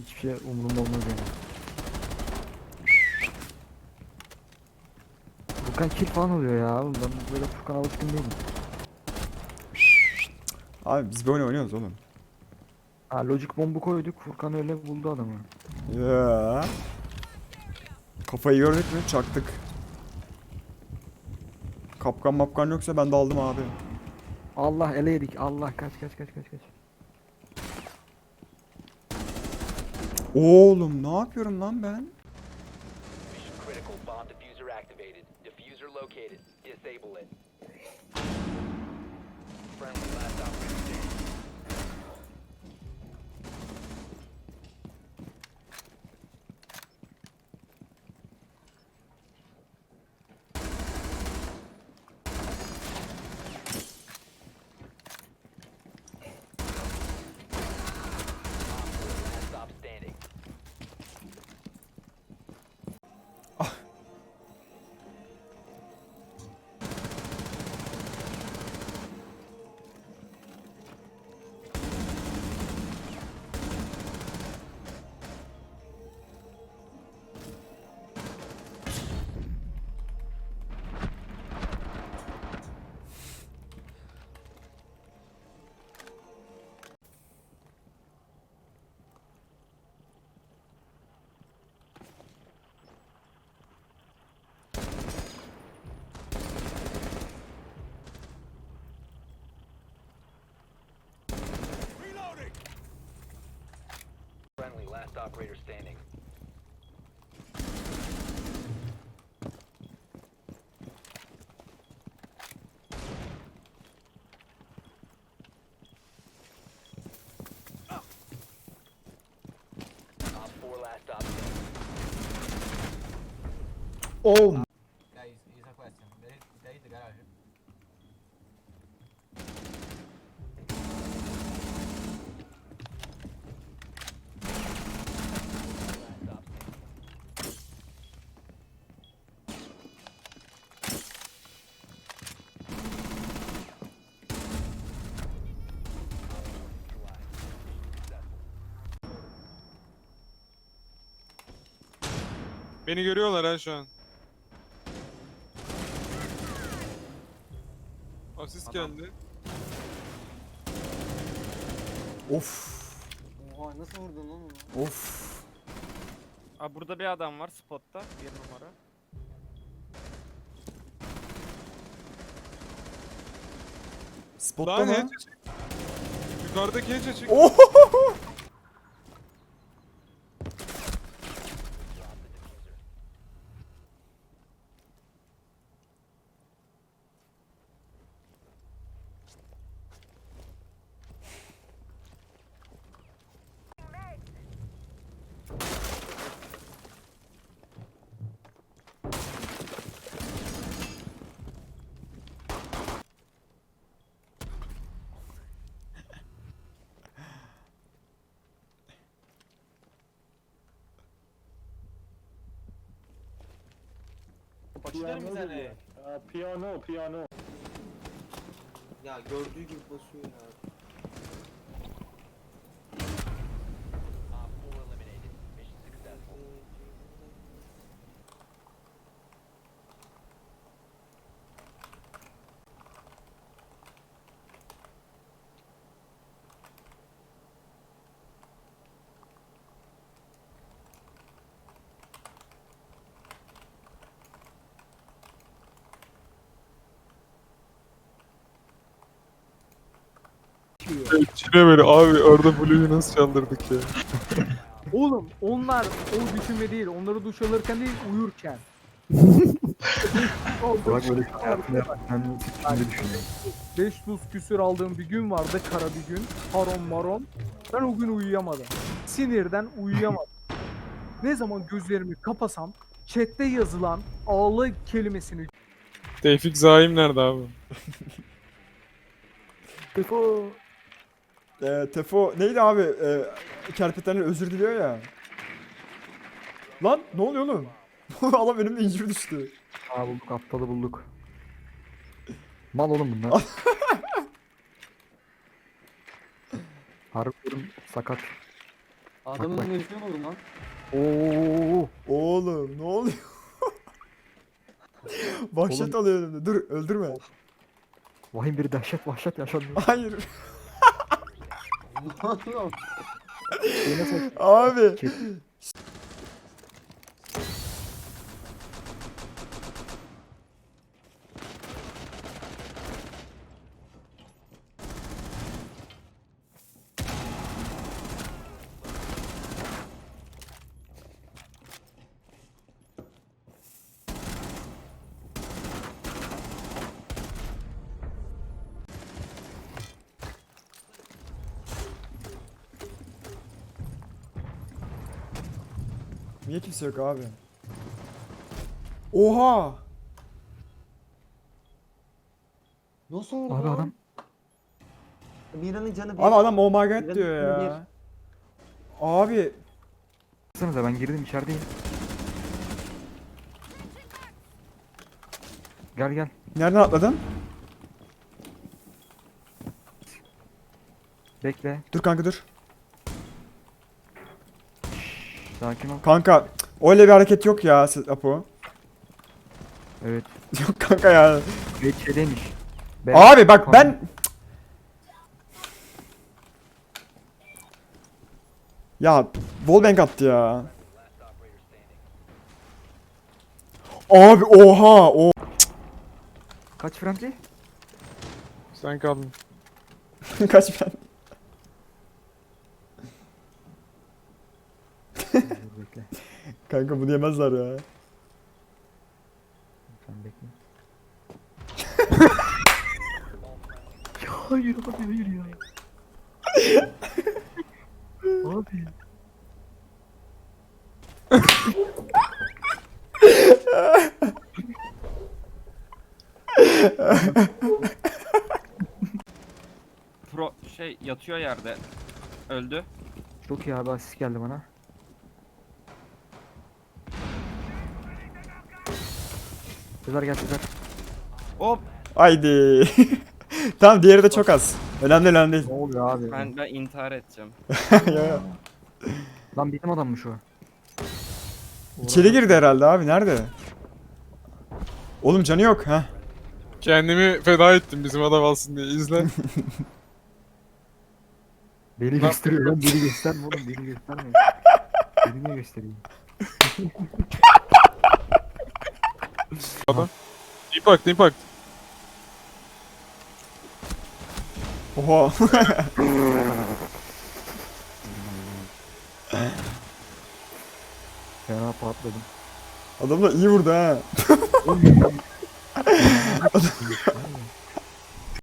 Hiçbir şey umurumda olmaz yani. Furkan kill falan oluyor ya. Oğlum Ben böyle Furkan alışkın değilim. Abi biz böyle oynuyoruz oğlum. Ha logic bombu koyduk. Furkan öyle buldu adamı. Ya. Kafayı gördük mü? Çaktık. Kapkan mapkan yoksa ben daldım abi. Allah ele yedik. Allah kaç kaç kaç kaç kaç. Oğlum ne yapıyorum lan ben? Disable it. Friendly last operator operator standing. Oh Beni görüyorlar ha şu an. Asist geldi. Of. Oha nasıl vurdun lan onu? Of. Aa, burada bir adam var spotta. Bir numara. Spotta Lan mı? headshot çek. Yukarıdaki headshot çek. Oh! Başlar mı seni? Piyano, piyano. Ya gördüğü gibi basıyor ya. Çile böyle abi orada Blue'yu nasıl çaldırdık ya. Oğlum onlar o düşünme değil. Onları duş alırken değil uyurken. Burak böyle hayatında yaptıklarını şimdi düşünüyorum. 500 küsür aldığım bir gün vardı kara bir gün. Haron maron. Ben o gün uyuyamadım. Sinirden uyuyamadım. ne zaman gözlerimi kapasam chatte yazılan ağla kelimesini Tevfik Zaim nerede abi? Tefo. Ee, Tefo neydi abi? Ee, kerpetenler özür diliyor ya. Lan ne oluyor oğlum? Adam önümde incir düştü. Aa bulduk aptalı bulduk. Mal oğlum bunlar. Harbi diyorum sakat. Adamın bak. üstüne vurdum lan. Oo. Oğlum ne oluyor? Vahşet Oğlum. oluyor önümde. Dur öldürme. Vahim bir dehşet vahşet yaşanıyor. Hayır. Abi. Niye kimse yok abi? Oha! Nasıl oldu Abi lan? adam Mira'nın canı bir. Abi adam oh my god diyor ya. Abi baksanıza ben girdim içerideyim. Gel gel. nereden atladın? Bekle. Dur kanka dur. Sakin ol. Kanka öyle bir hareket yok ya siz- Apo. Evet. Yok kanka ya. Ve şeydeymiş. Ben- Abi bak ben Ya wallbang attı ya. Abi oha o Kaç Franci? Sen kaldın. kaç ben. Dur bekle. Kanka bunu yemezler ya. Sen bekle. ya hayır abi hayır ya. abi. Pro şey yatıyor yerde. Öldü. Çok iyi abi asist geldi bana. Sezer gel Sezer. Hop Haydi. tamam diğeri de çok az. Önemli önemli değil. Ne oluyor abi? ben ben intihar edeceğim. Ya, ya. Lan bizim adammış o. İçeri girdi herhalde abi nerede? Oğlum canı yok ha. Kendimi feda ettim bizim adam alsın diye izle. Beni gösteriyor lan beni gösterme oğlum beni gösterme. Beni niye göstereyim? İmpact impact. Oha. Fena patladım. Adam da iyi vurdu ha.